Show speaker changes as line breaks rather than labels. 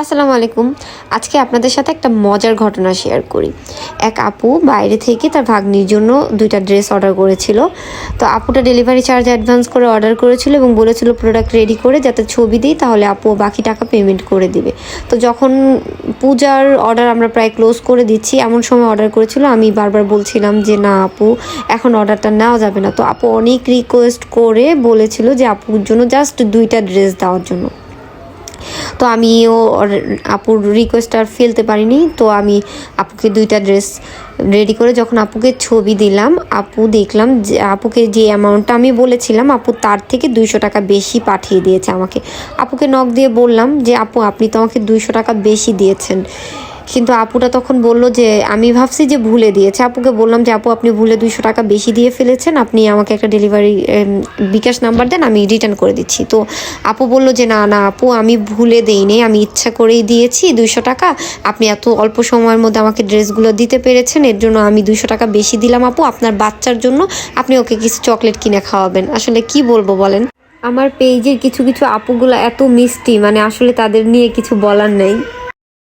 আসসালামু আলাইকুম। আজকে আপনাদের সাথে একটা মজার ঘটনা শেয়ার করি। এক আপু বাইরে থেকে তার ভাগ্নির জন্য দুইটা ড্রেস অর্ডার করেছিল। তো আপুটা ডেলিভারি চার্জ অ্যাডভান্স করে অর্ডার করেছিল এবং বলেছিল প্রোডাক্ট রেডি করে যাতে ছবি দিই, তাহলে আপু বাকি টাকা পেমেন্ট করে দিবে। তো যখন পূজার অর্ডার আমরা প্রায় ক্লোজ করে দিচ্ছি, এমন সময় অর্ডার করেছিল, আমি বারবার বলছিলাম যে, না আপু, এখন অর্ডারটা নেওয়া যাবে না। তো আপু অনেক রিকোয়েস্ট করে বলেছিল যে, আপুর জন্য জাস্ট দুইটা ড্রেস দেওয়ার জন্য। তো আমিও আপুর রিকোয়েস্ট আর ফেলতে পারিনি, তো আমি আপুকে দুইটা ড্রেস রেডি করে যখন আপুকে ছবি দিলাম, আপু দেখলাম যে, আপুকে যে অ্যামাউন্টটা আমি বলেছিলাম, আপু তার থেকে দুইশো টাকা বেশি পাঠিয়ে দিয়েছে আমাকে। আপুকে নখ দিয়ে বললাম যে, আপু, আপনি তো আমাকে দুইশো টাকা বেশি দিয়েছেন। কিন্তু আপুটা তখন বলল যে, আমি ভাবছি যে ভুলে দিয়েছে। আপুকে বললাম যে, আপু, আপনি ভুলে দুইশো টাকা বেশি দিয়ে ফেলেছেন। আপনি আমাকে একটা ডেলিভারি বিকাশ নাম্বার দেন, আমি রিটার্ন করে দিচ্ছি। তো আপু বলল যে, না না, আপু, আমি ভুলে দেইনি। আমি ইচ্ছা করেই দিয়েছি দুইশো টাকা। আপনি এত অল্প সময়ের মধ্যে আমাকে ড্রেসগুলো দিতে পেরেছেন। এর জন্য আমি দুইশো টাকা বেশি দিলাম আপু। আপনার বাচ্চার জন্য আপনি ওকে কিছু চকলেট কিনে খাওয়াবেন। আসলে কি বলব বলেন? আমার পেজের কিছু কিছু আপুগুলো এত মিষ্টি মানে আসলে তাদের নিয়ে কিছু বলার নেই।